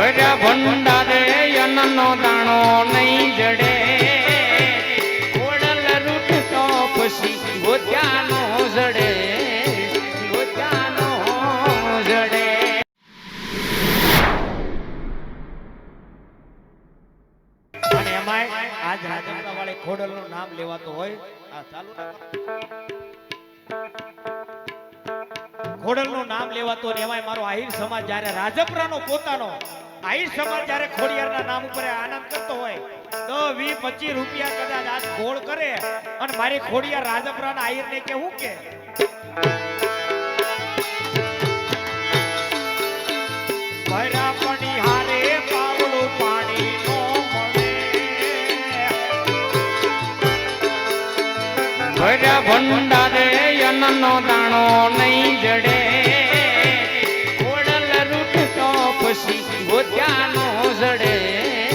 ભર્યા ભંડારે દાણો નહીં જડે. ઓડલ રૂટતો નામ લેવાતું હોય. આ નું નામ લેવાતું ને મારો આહિર સમાજ જ્યારે રાજપરાનો પોતાનો આહિર સમાજ જ્યારે ખોડિયારના નામ ઉપર આનંદ કરતો હોય, તો વી પચીસ રૂપિયા કદાચ આજ ગોળ કરે અને મારી ખોડિયાર રાજપરાના આહિરને કેવું કે? ભર્યા પનિહારે પાવડું પાણી નો મળે. ભર્યા ભંડારે અન્નનો દાણો નહીં જડે. ગોત્યાનો જડે.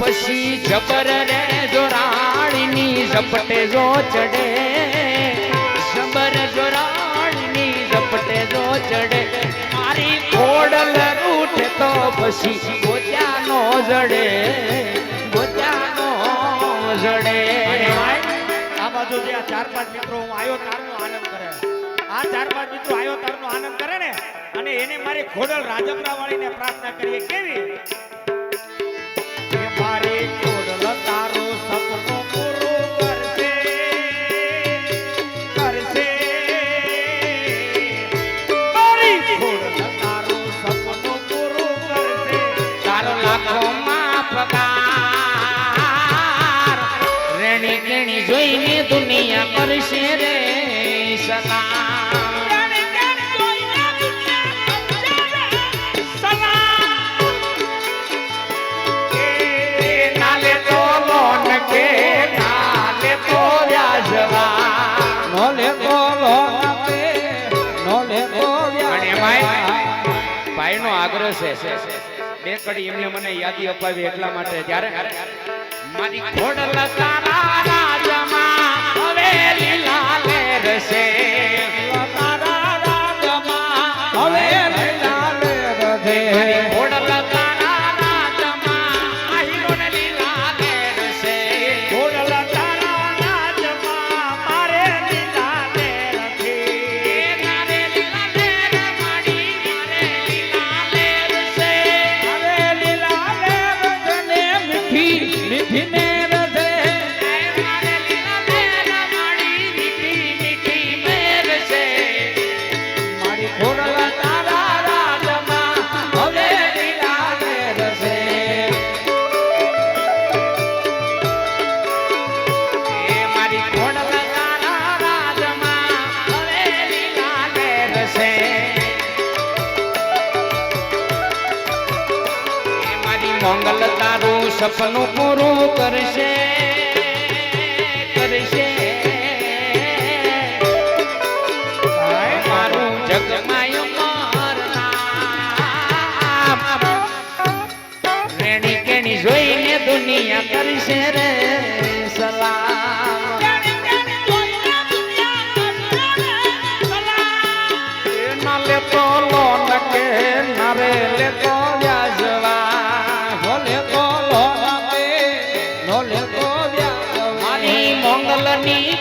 પછી જબર રે જોરાણીની ઝપટે જો ચડે, જબર જોરાણીની ઝપટે જો ચડે, મારી ખોડલ રૂઠે તો પછી ગોત્યાનો જડે. ગોત્યાનો જડે. આ બાજુ જે આ ચાર પાંચ મિત્રો હું આવ્યો તારનો આનંદ કરે. આ ચાર પાંચ મિત્રો આવ્યો તારનો આનંદ કરે ને અને એને મારી ખોડલ રાજપરા વાળીને પ્રાર્થના કરીએ. કેવી? મારી ખોડલ તારો સપનો પૂરો કરશે કરશે. મારી ખોડલ તારો સપનો પૂરો કરશે. તારો લાખો લાખોમાં પગાર જોઈને દુનિયા કરશે રે સલામ. ભાઈ નો આગ્રહ છે બે કડી એમને મને યાદી અપાવી એટલા માટે ત્યારે મારી ઘોડલ તારા રાજમાં હવે લીલા લેરશે તારા રાજમાં હવે લીલા લેરશે. મારી ખોડલ મંગલ તારું સપનું પૂરું કરશે કરશે. મારું જગમાય રેણી કેણી જોઈને દુનિયા કરશે રે.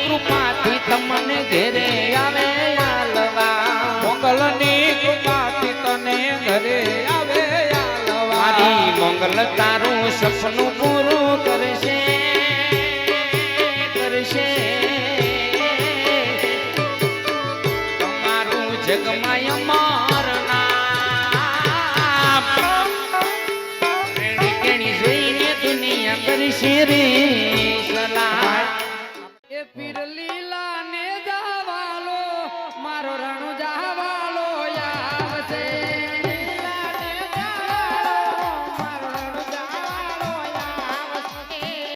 કૃપાથી તમને ઘેરે આવે આલવા મોગલની કૃપાથી તને ઘરે આવે આલવા. મંગલ તારું સપનું